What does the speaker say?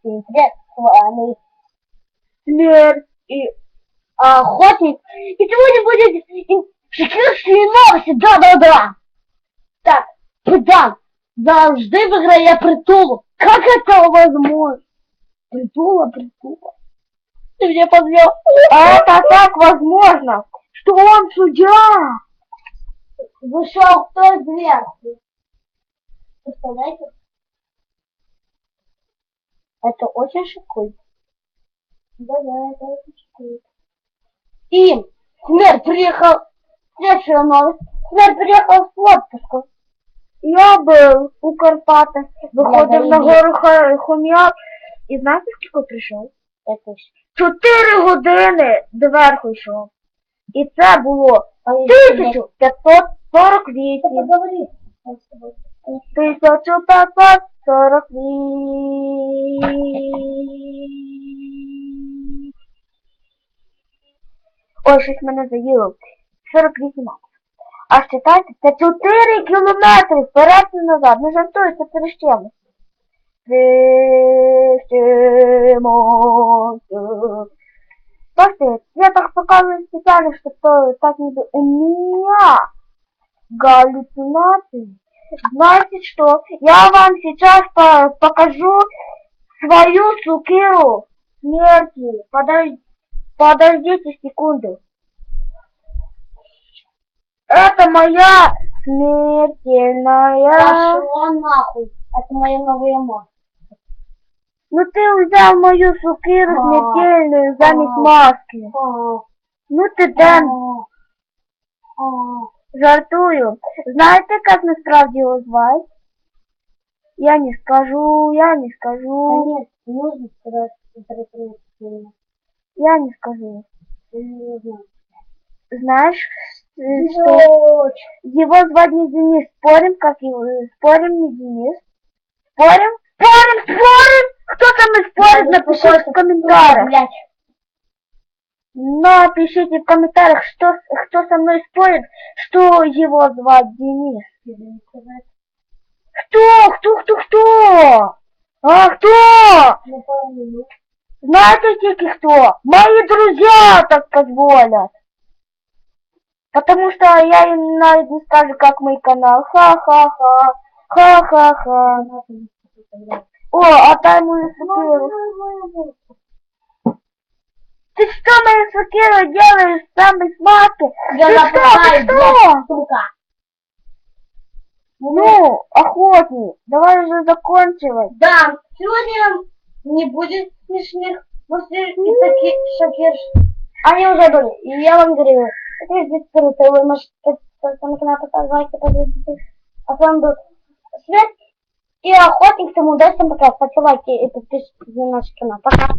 Всем привет, с Смерть и Охотник. И сегодня будет шокирующие новости, да-да-да. Так, Педан завжди виграє притулу. Как это возможно? Притула, притула. Ты меня подвел. А это так возможно, что он судья. Вышел кто из дверцы. Представляете? Это очень шокует. Да-да, это очень шокует. И смерть приехал, следующая новость, смерть приехал в отпуск. Я был у Карпатах, выходив на Благодарю. гору Ха- Хом'як, і знаєте, скільки прийшов? Это ж. Чотири години доверху йшов. І це було А я 1548. Поговори. 1548. Ой, щось мене заїло. 48 років. А считайте, це 4 кілометри вперед і назад. Не жартую, це перещемося. Перещемося. Слушайте, я так показываю специально, чтобы так не было. У меня галлюцинации. Знаете что? Я вам сейчас по- покажу свою сукиру смерти. Подож- Подождите секунду. Это моя смертельная... Пошла нахуй. Это моя новая маска. Ну ты взял мою сукиру смертельную замість А. маски. Ну ты Дэн, жартую. Знаете, как насправді его звать? Я не скажу, я не скажу, нет, не нужно сказать, я не скажу. Я не знаю. Знаешь, э, что его звать не Денис? Спорим, как его? э, Спорим, не Денис? Спорим? Спорим, спорим! Кто со мной спорит, напишите в комментариях. Напишите в комментариях, что, кто со мной спорит, что его звать Денис. Кто? Кто, кто, кто? А кто? Знаете тільки кто? Мои друзья так позволят. Потому что я им навіть не скажу, как мой канал. Ха-ха-ха. Ха-ха-ха. О, отдай мою сукеру. Ты что мою сукеру делаешь сам без маски? Я Ты что, ты что? сука. Ну, охотник, давай уже заканчивай. Да, сегодня не будет смешных после и таких шокер. Они уже были. И я вам говорю, это здесь круто, вы можете подписаться на лайк, подписывайтесь. А с вами был Свет и охотник, всем удачи, пока. Ставьте лайки и подписывайтесь на наш канал. Пока.